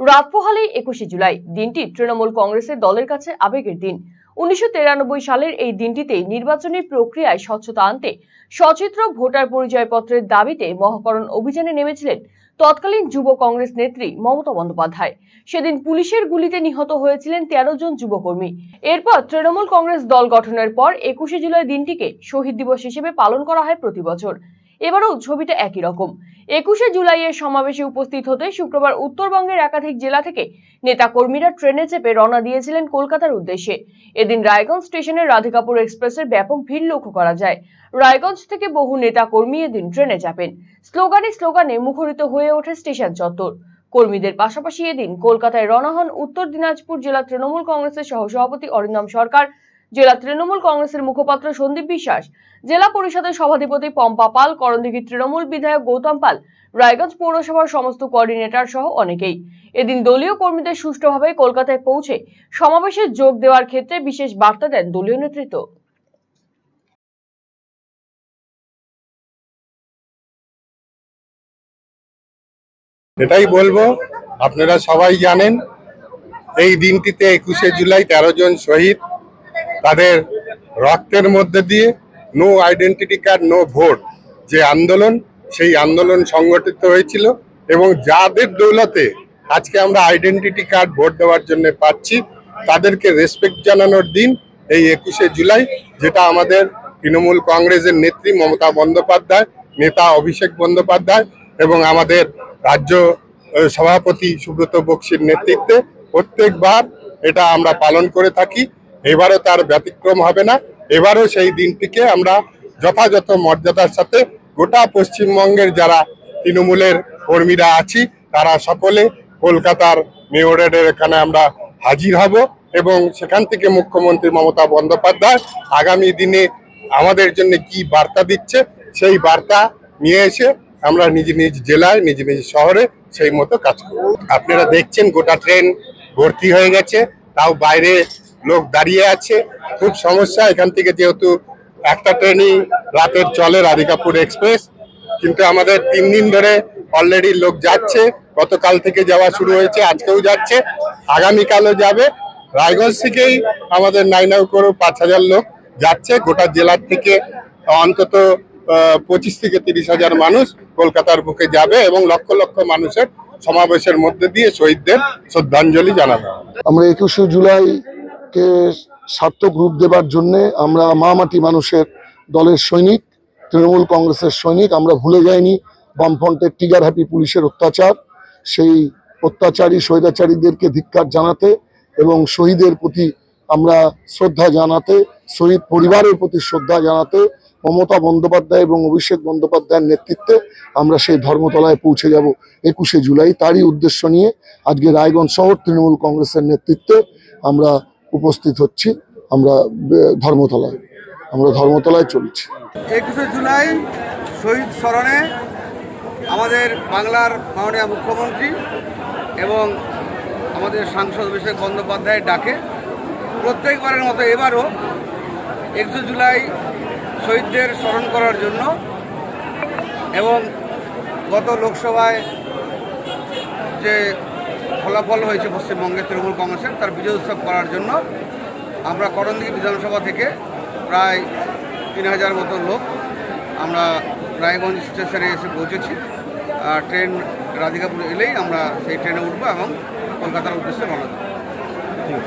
রাত পোহালেই একুশে জুলাই। দিনটি তৃণমূল কংগ্রেসের দলের কাছে আবেগের দিন। উনিশশো সালের এই দিনটিতে নির্বাচনী প্রক্রিয়ায় স্বচ্ছতা আনতে সচিত্র ভোটার পরিচয়পত্রের দাবিতে মহাকরণ অভিযানে নেমেছিলেন তৎকালীন যুব কংগ্রেস নেত্রী মমতা বন্দ্যোপাধ্যায়। সেদিন পুলিশের গুলিতে নিহত হয়েছিলেন তেরো জন যুবকর্মী। এরপর তৃণমূল কংগ্রেস দল গঠনের পর একুশে জুলাই দিনটিকে শহীদ দিবস হিসেবে পালন করা হয় প্রতি বছর। এবারও ছবিটা একই রকম। একুশে জুলাইয়ের সমাবেশে উপস্থিত হতে শুক্রবার উত্তরবঙ্গের একাধিক জেলা থেকে নেতা কর্মীরা ট্রেনে চেপে রওনা দিয়েছিলেন কলকাতার উদ্দেশ্যে। এদিন রায়গঞ্জ স্টেশনের রাধিকাপুর এক্সপ্রেসের ব্যাপক ভিড় লক্ষ্য করা যায়। রায়গঞ্জ থেকে বহু নেতা কর্মী এদিন ট্রেনে চাপেন। স্লোগানে স্লোগানে মুখরিত হয়ে ওঠে স্টেশন চত্বর। কর্মীদের পাশাপাশি এদিন কলকাতায় রওনা হন উত্তর দিনাজপুর জেলা তৃণমূল কংগ্রেসের সহসভাপতি অরিন্দম সরকার। জেলা তৃণমূল কংগ্রেসের মুখপাত্র সন্দীপ বিশ্বাস, জেলা পরিষদের সভাধিপতি পম্পা পাল, করণদিঘি তৃণমূল বিধায়ক গৌতম পাল, রায়গঞ্জ পৌরসভার সমস্ত কোঅর্ডিনেটর সহ অনেকেই। এদিন দলীয় কর্মীদের সুষ্ঠুভাবে কলকাতায় পৌঁছে সমাবেশে যোগ দেওয়ার ক্ষেত্রে বিশেষ বার্তা দেন দলীয় নেতৃত্ব। এটাই বলব, আপনারা সবাই জানেন, এই দিনটিতে একুশে জুলাই তেরো জন শহীদ তাদের রক্তের মধ্যে দিয়ে no identity card no vote যে আন্দোলন, সেই আন্দোলন সংগঠিত হয়েছিল এবং যাদের দৌলতে আজকে আমরা আইডেন্টিটি কার্ড ভোট দেওয়ার জন্য পাচ্ছি তাদেরকে রেসপেক্ট জানানোর দিন এই একুশে জুলাই, যেটা আমাদের তৃণমূল কংগ্রেসের নেত্রী মমতা বন্দ্যোপাধ্যায়, নেতা অভিষেক বন্দ্যোপাধ্যায় এবং আমাদের রাজ্য সভাপতি সুব্রত বক্সির নেতৃত্বে প্রত্যেকবার এটা আমরা পালন করে থাকি। এবারও তার ব্যতিক্রম হবে না। এবারও সেই দিনটিকে আমরা যথাযথ মর্যাদার সাথে গোটা পশ্চিমবঙ্গের যারা তৃণমূলের কর্মীরা আছি, তারা সকলে কলকাতার মেয়রের এখানে আমরা হাজির হব এবং সেখান থেকে মুখ্যমন্ত্রী মমতা বন্দ্যোপাধ্যায় আগামী দিনে আমাদের জন্য কি বার্তা দিচ্ছে, সেই বার্তা নিয়ে এসে আমরা নিজ নিজ জেলায়, নিজ নিজ শহরে সেই মতো কাজ করব। আপনারা দেখছেন গোটা ট্রেন ভর্তি হয়ে গেছে, তাও বাইরে লোক দাঁড়িয়ে আছে। খুব সমস্যা, এখান থেকে যেহেতু একটা ট্রেনই রাতের চলে রাধিকাপুর এক্সপ্রেস। কিন্তু আমাদের তিন দিন ধরে অলরেডি লোক যাচ্ছে। গতকাল থেকে যাওয়া শুরু হয়েছে, আজকেও যাচ্ছে। আগামীকালও যাবে। রায়গঞ্জ থেকেই আমাদের নাইনাউ করে পাঁচ হাজার লোক যাচ্ছে। গোটা জেলার থেকে অন্তত পঁচিশ থেকে তিরিশ হাজার মানুষ কলকাতার বুকে যাবে এবং লক্ষ লক্ষ মানুষের সমাবেশের মধ্যে দিয়ে শহীদদের শ্রদ্ধাঞ্জলি জানাবে। আমরা একুশে জুলাইকে সার্থক রূপ দেবার জন্যে আমরা মা মাটি মানুষের দলের সৈনিক, তৃণমূল কংগ্রেসের সৈনিক, আমরা ভুলে যাইনি বামফ্রন্টের টিগার হ্যাপি পুলিশের অত্যাচার। সেই অত্যাচারী স্বৈরাচারীদেরকে ধিক্কার জানাতে এবং শহীদের প্রতি আমরা শ্রদ্ধা জানাতে, শহীদ পরিবারের প্রতি শ্রদ্ধা জানাতে, মমতা বন্দ্যোপাধ্যায় এবং অভিষেক বন্দ্যোপাধ্যায়ের নেতৃত্বে আমরা সেই ধর্মতলায় পৌঁছে যাব একুশে জুলাই। তারই উদ্দেশ্য নিয়ে আজকে রায়গঞ্জ শহর তৃণমূল কংগ্রেসের নেতৃত্বে আমরা উপস্থিত হচ্ছি আমরা ধর্মতলায়। আমরা ধর্মতলায় চলছি। একুশে জুলাই শহীদ স্মরণে আমাদের বাংলার মাননীয় মুখ্যমন্ত্রী এবং আমাদের সাংসদ অভিষেক বন্দ্যোপাধ্যায়ের ডাকে। প্রত্যেকবারের মতো এবারও একুশে জুলাই শহীদদের স্মরণ করার জন্য এবং গত লোকসভায় যে ফলাফল হয়েছে পশ্চিমবঙ্গের তৃণমূল কংগ্রেসের, তার বিজয় উৎসব করার জন্য আমরা করণদিঘি বিধানসভা থেকে প্রায় তিন হাজার মতো লোক আমরা রায়গঞ্জ স্টেশনে এসে পৌঁছেছি। ট্রেন রাধিকাপুর এলেই আমরা সেই ট্রেনে উঠবো এবং কলকাতার উদ্দেশ্যে রওনা দেবো।